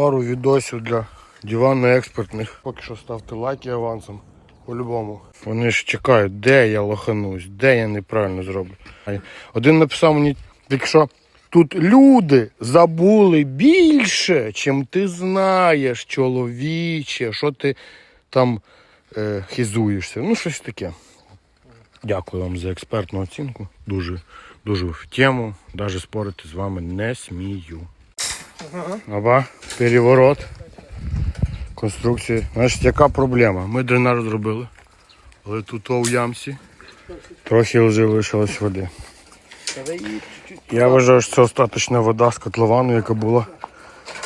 пару відосів для диванно-експертних. Поки що ставте лайки авансом. По-любому. Вони ж чекають, де я лоханусь, де я неправильно зроблю. Один написав мені, якщо тут люди забули більше, чим ти знаєш, чоловіче, що ти там е, хизуєшся. Ну, щось таке. Дякую вам за експертну оцінку. Дуже, дуже в тему. Навіть спорити з вами не смію. Аба, переворот. Конструкції. Значить, яка проблема? Ми дренаж зробили. Але тут у ямці трохи вже лишилось води. Я вважаю, що це остаточна вода з котловану, яка була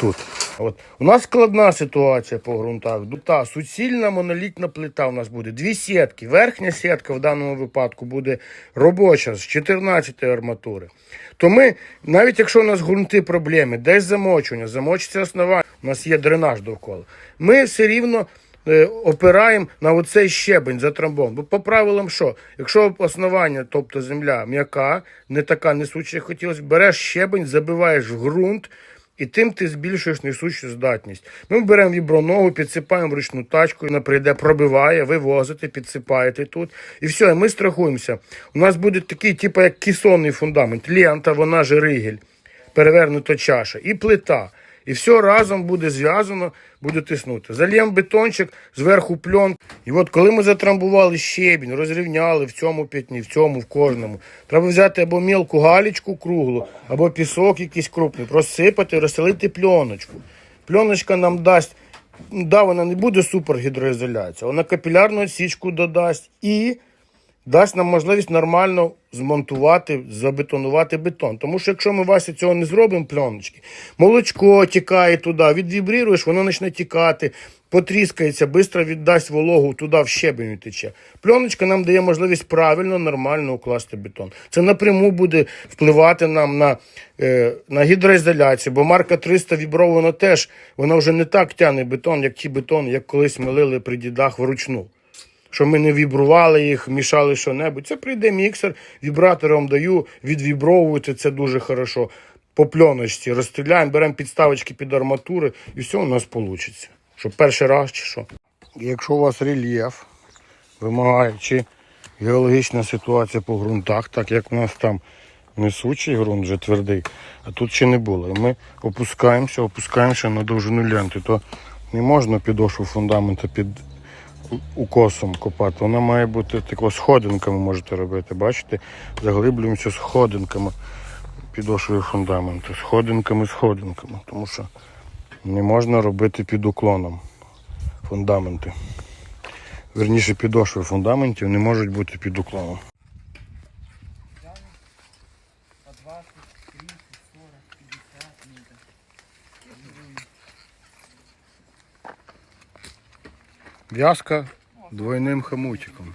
тут. От. У нас складна ситуація по ґрунтах. Ну, Та суцільна монолітна плита у нас буде. Дві сітки. Верхня сітка в даному випадку буде робоча з 14 арматури. То ми, навіть якщо у нас ґрунти проблеми, десь замочування, замочиться основання, у нас є дренаж довкола. Ми все рівно е, опираємо на оцей щебень за трамбом. Бо по правилам що? Якщо основання, тобто земля м'яка, не така несуча, як хотілося, береш щебень, забиваєш в ґрунт. І тим ти збільшуєш несучу здатність. Ми беремо віброногу, підсипаємо ручну тачку, вона прийде, пробиває, вивозите, підсипаєте тут. І все, ми страхуємося. У нас буде такий, типу, як кісонний фундамент. Лента, вона же ригель, перевернута чаша і плита. І все разом буде зв'язано, буде тиснути. Зальємо бетончик, зверху пльон. І от коли ми затрамбували щебінь, розрівняли в цьому п'ятні, в цьому, в кожному, треба взяти або мілку галічку круглу, або пісок якийсь крупний, просипати, розселити пленочку. Пленочка нам дасть, да, вона не буде супер гідроізоляція, вона капілярну відсічку додасть і дасть нам можливість нормально змонтувати, забетонувати бетон. Тому що якщо ми Вася цього не зробимо, пленочки, молочко тікає туди, відвібріруєш, воно почне тікати, потріскається, швидко віддасть вологу туди в щебень тече. Пленочка нам дає можливість правильно, нормально укласти бетон. Це напряму буде впливати нам на, е, на гідроізоляцію, бо марка 300 вібрована теж, вона вже не так тягне бетон, як ті бетони, як колись милили при дідах вручну що ми не вібрували їх, мішали що-небудь. Це прийде міксер, вібратором даю, відвібровуєте, це дуже хорошо. По пленочці розстріляємо, беремо підставочки під арматури і все у нас вийде. Що перший раз чи що. Якщо у вас рельєф вимагає, чи геологічна ситуація по ґрунтах, так як у нас там несучий ґрунт вже твердий, а тут ще не було. І ми опускаємося, опускаємося на довжину ленти, то не можна підошву фундаменту під укосом копати. Вона має бути тако сходинками можете робити. Бачите? Заглиблюємося сходинками підошвою фундаменту. Сходинками, сходинками. Тому що не можна робити під уклоном фундаменти. Верніше підошви фундаментів не можуть бути під уклоном. В'язка двойним хомутиком.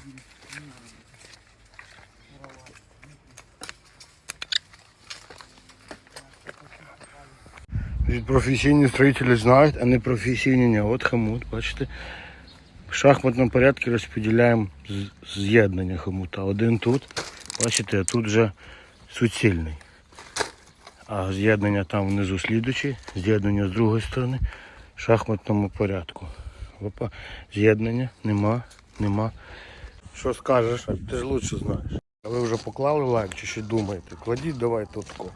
Значить, Професійні строїтелі знають, а не професійні ні. От хомут, бачите. В шахматному порядку розподіляємо з'єднання хомута. Один тут, бачите, а тут вже суцільний. А з'єднання там внизу слідучий, з'єднання з другої сторони в шахматному порядку. Опа, з'єднання, нема, нема. Що скажеш? Ти ж лучше знаєш. А ви вже поклали лайк чи ще думаєте? Кладіть давай тако.